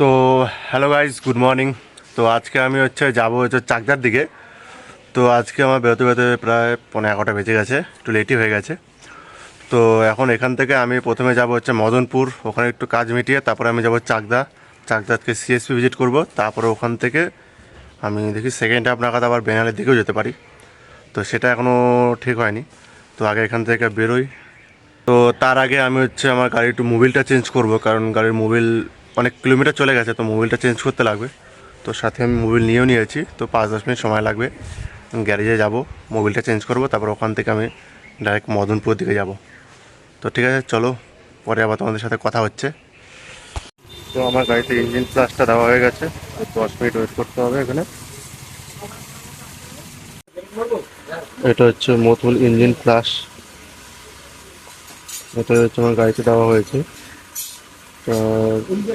তো hello guys good morning তো আজকে আমি হচ্ছে যাব হচ্ছে চাকদার দিকে। তো আজকে আমার বেরোতে বেরোতে প্রায় পনেরো এগারোটা বেজে গেছে, একটু লেটই হয়ে গেছে। তো এখন এখান থেকে আমি প্রথমে যাব হচ্ছে মদনপুর, ওখানে একটু কাজ মিটিয়ে তারপরে আমি যাব চাকদা। চাকদা আজকে সিএসপি ভিজিট করব, তারপরে ওখান থেকে আমি দেখি সেকেন্ড হাফ নাগাদ আবার বেনালের দিকেও যেতে পারি। তো সেটা এখনও ঠিক হয়নি, তো আগে এখান থেকে বেরোই। তো তার আগে আমি হচ্ছে আমার গাড়ির একটু মোবিলটা চেঞ্জ করব, কারণ গাড়ির মোবিল অনেক কিলোমিটার চলে গেছে, তো মোবিলটা চেঞ্জ করতে লাগবে। তো সাথে আমি মোবিল নিয়েও নিয়েছি, তো পাঁচ, দশ মিনিট সময় লাগবে। গ্যারেজে যাব মোবিলটা চেঞ্জ করব, তারপর ওখান থেকে আমি ডাইরেক্ট মদনপুর দিকে যাব। তো ঠিক আছে, চলো, পরে আবার তোমাদের সাথে কথা হচ্ছে। তো আমার গাড়িতে ইঞ্জিন প্লাসটা দেওয়া হয়ে গেছে দশ মিনিট ওয়েট করতে হবে এখানে। এটা হচ্ছে মতুল ইঞ্জিন প্লাস এটা হচ্ছে আমার গাড়িতে দেওয়া হয়েছে।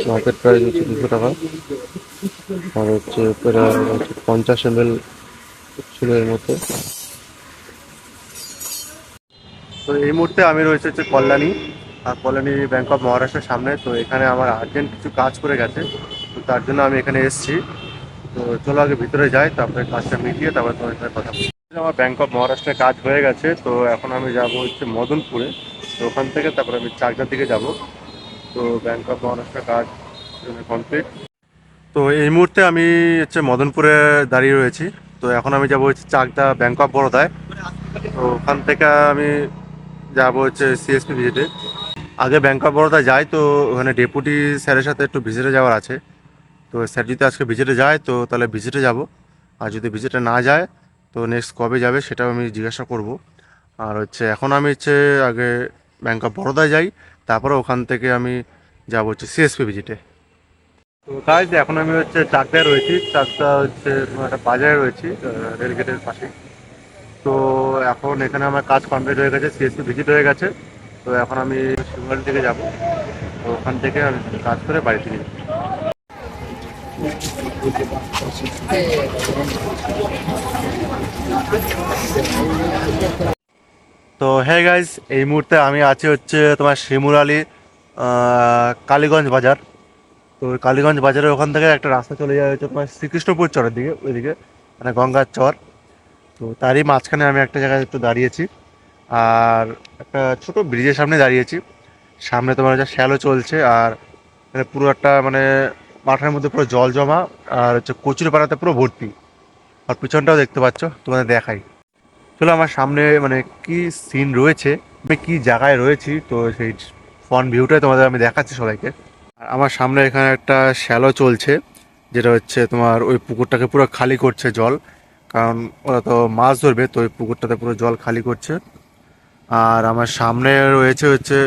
মার্কেট প্রাইস হচ্ছে দুশো টাকা। আর হচ্ছে প্রায় হচ্ছে পঞ্চাশ এম এল ছিল এর মধ্যে। তো এই মুহূর্তে আমি রয়েছে হচ্ছে কল্যাণী। আর কল্যাণী ব্যাংক অফ মহারাষ্ট্রের সামনে। তো এখানে আমার আর্জেন্ট কিছু কাজ করে গেছে। তো তার জন্য আমি এখানে এসেছি। তো চলো আগে ভিতরে যাই, তারপরে কাজটা মিটিয়ে তারপরে তোমার সাথে কথা বলি। আমার ব্যাংক অফ মহারাষ্ট্রের কাজ হয়ে গেছে। তো এখন আমি যাব হচ্ছে মদনপুরে। তো ওখান থেকে তারপরে আমি চাকদার দিকে যাব। তো ব্যাংক অফ মহারাষ্ট্রের কাজ কমপ্লিট তো এই মুহূর্তে আমি হচ্ছে মদনপুরে দাঁড়িয়ে রয়েছি। তো এখন আমি যাব হচ্ছে চাকদা ব্যাংক অফ বরোদায় তো ওখান থেকে আমি যাব হচ্ছে সিএসপি ভিজিটে আগে ব্যাংক অফ বরোদা যাই তো ওখানে ডেপুটি স্যারের সাথে একটু ভিজিটে যাওয়ার আছে। তো স্যার যদি আজকে ভিজিটে যায় তো তাহলে ভিজিটে যাব। আর যদি ভিজিটে না যায় তো নেক্সট কবে যাবে সেটাও আমি জিজ্ঞাসা করব। আর হচ্ছে এখন আমি হচ্ছে আগে ব্যাংক অফ বরোদায় যাই। তারপরে ওখান থেকে আমি যাব হচ্ছে সিএসপি ভিজিটে তো কাজ এখন আমি হচ্ছে চাকদায় রয়েছি। চাকদা হচ্ছে একটা বাজারে রয়েছি রেলগেটের পাশে তো এখন এখানে আমার কাজ কমপ্লিট হয়ে গেছে সিএসপি ভিজিট হয়ে গেছে। তো এখন আমি শিবগাড়ি থেকে যাব। তো ওখান থেকে আমি কাজ করে বাড়ি থেকে যাব। তো হ্যাঁ গাইজ এই মুহূর্তে আমি আছি হচ্ছে তোমার শিমুর আলী কালীগঞ্জ বাজার। তো কালীগঞ্জ বাজারের ওখান থেকে একটা রাস্তা চলে যায় হচ্ছে তোমার শ্রীকৃষ্ণপুর চরের দিকে, ওইদিকে মানে গঙ্গার চর। তো তারই মাঝখানে আমি একটা জায়গায় একটু দাঁড়িয়েছি, আর একটা ছোট ব্রিজের সামনে দাঁড়িয়েছি। সামনে তোমার হচ্ছে শ্যালো চলছে, আর এখানে পুরো একটা মানে মাঠের মধ্যে পুরো জল জমা, আর হচ্ছে কচুরি পাড়াতে পুরো ভর্তি। আর পিছনটাও দেখতে পাচ্ছ, তোমাদের দেখাই। চলো আমার সামনে মানে কি সিন রয়েছে? আমি কি জায়গায় রয়েছি? তো সেই ফ্রন্ট ভিউটাই তোমাদের আমি দেখাচ্ছি সবাইকে। আর আমার সামনে এখানে একটা শ্যালো চলছে, যেটা হচ্ছে তোমার ওই পুকুরটাকে পুরো খালি করছে জল। কারণ ওরা তো মাছ ধরবে, তো ওই পুকুরটাতে পুরো জল খালি করছে। আর আমার সামনে রয়েছে হচ্ছে,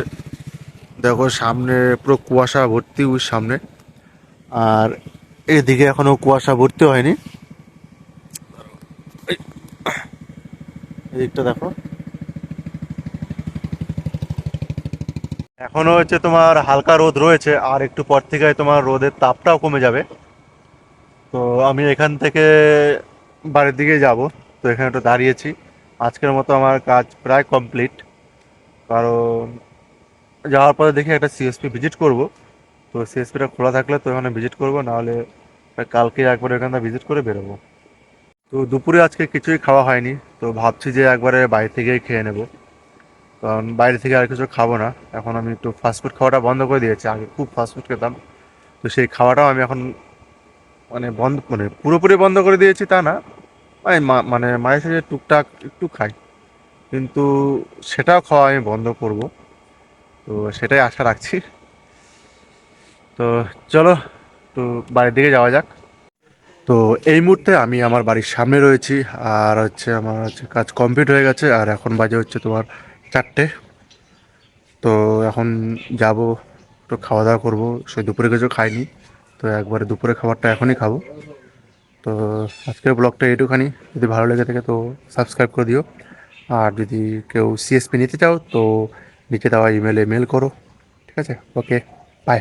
দেখো সামনে পুরো কুয়াশা ভর্তি, ওই সামনে। আর এদিকে এখনও কুয়াশা ভর্তি হয়নি। এদিকটা দেখো। এখনও হচ্ছে তোমার হালকা রোদ রয়েছে, আর একটু পর থেকে তোমার রোদের তাপটাও কমে যাবে। তো আমি এখান থেকে বাড়ির দিকে যাব, তো এখানে একটু দাঁড়িয়েছি। আজকের মতো আমার কাজ প্রায় কমপ্লিট। কারণ যাওয়ার পরে দেখি একটা সিএসপি ভিজিট করব। তো সিএসপিটা খোলা থাকলে তো এখানে ভিজিট করব, নাহলে কালকে একবার এখানে ভিজিট করে বেরোবো। তো দুপুরে আজকে কিছুই খাওয়া হয়নি, তো ভাবছি যে একবারে বাইরে থেকেই খেয়ে নেব। কারণ বাইরে থেকে আর কিছু খাব না, এখন আমি একটু ফাস্টফুড খাওয়াটা বন্ধ করে দিয়েছি, আগে খুব ফাস্টফুড খেতাম। তো সেই খাওয়াটাও আমি এখন মানে বন্ধ মানে পুরোপুরি বন্ধ করে দিয়েছি তা না মানে মা- মানে মাঝে সাঝে টুকটাক একটু খাই। কিন্তু সেটাও খাওয়া আমি বন্ধ করব, তো সেটাই আশা রাখছি। তো চলো তো বাড়ির দিকে যাওয়া যাক। তো এই মুহূর্তে আমি আমার বাড়ির সামনে রয়েছি, আর হচ্ছে আমার হচ্ছে কাজ কমপ্লিট হয়ে গেছে, আর এখন বাজে হচ্ছে তোমার চারটে। তো এখন যাব, একটু খাওয়া দাওয়া করব, সে দুপুরে কিছু খাইনি, তো একবারে দুপুরে খাবারটা এখনই খাব। তো আজকের ব্লগটা এইটুখানি, যদি ভালো লেগে থাকে তো সাবস্ক্রাইব করে দিও, আর যদি কেউ সিএসপি নিতে চাও তো নিচে দেওয়া ইমেলে মেল করো, ঠিক আছে? Okay bye